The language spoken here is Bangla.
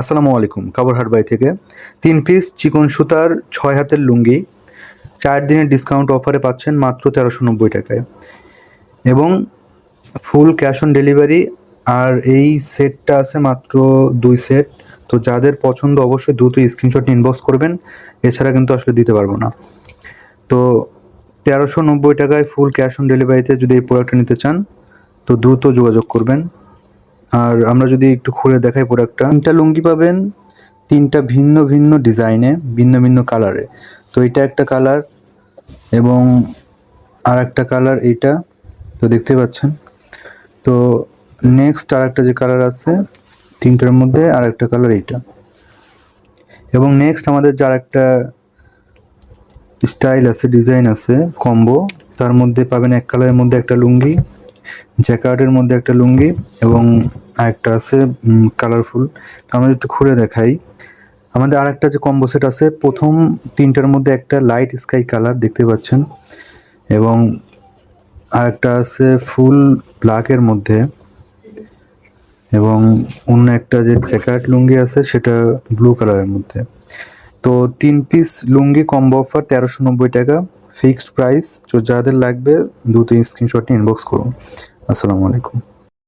আসসালামু আলাইকুম কাবরহাট বাই থেকে। তিন পিস চিকন সুতার, ছয় হাতের লুঙ্গি, চার দিনের ডিসকাউন্ট অফারে পাচ্ছেন মাত্র তেরোশো নব্বই টাকায়। এবং ফুল ক্যাশ অন ডেলিভারি আর এই সেটটা আছে মাত্র দুই সেট তো যাদের পছন্দ, অবশ্যই দ্রুত স্ক্রিনশট ইনবক্স করবেন। এছাড়া কিন্তু আসলে দিতে পারব না। তো তেরোশো নব্বই টাকায় ফুল ক্যাশ অন ডেলিভারিতে যদি এই প্রোডাক্টটা নিতে চান, তো দ্রুত যোগাযোগ করবেন। আর আমরা যদি একটু খুলে দেখাই প্রোডাক্টটা তিনটা লুঙ্গি পাবেন, তিনটা ভিন্ন ভিন্ন ডিজাইনে ভিন্ন ভিন্ন কালারে তো এটা একটা কালার এবং আর একটা কালার এইটা তো দেখতে পাচ্ছেন। তো নেক্সট আর একটা যে কালার আছে, তিনটার মধ্যে আর একটা কালার এইটা। এবং নেক্সট আমাদের যার একটা স্টাইল আছে ডিজাইন আছে কম্বো তার মধ্যে পাবেন এক কালারের মধ্যে একটা লুঙ্গি জ্যাকার্টের মধ্যে একটা লুঙ্গি এবং আরেকটা আছে কালারফুল তো আমরা একটু খুলে দেখাই। আমাদের আরেকটা যে কম্বো সেট আছে, প্রথম তিনটার মধ্যে একটা লাইট স্কাই কালার দেখতে পাচ্ছেন এবং আরেকটা আছে ফুল ব্ল্যাকের মধ্যে এবং অন্য একটা যে জ্যাকেট লুঙ্গি আছে, সেটা ব্লু কালারের মধ্যে। তো তিন পিস লুঙ্গি কম্বো অফার তেরোশো নব্বই টাকা। ফিক্সড প্রাইস তো যাদের লাগবে, দ্রুত স্ক্রিনশট নিয়ে ইনবক্স করুন। আসসালামু আলাইকুম।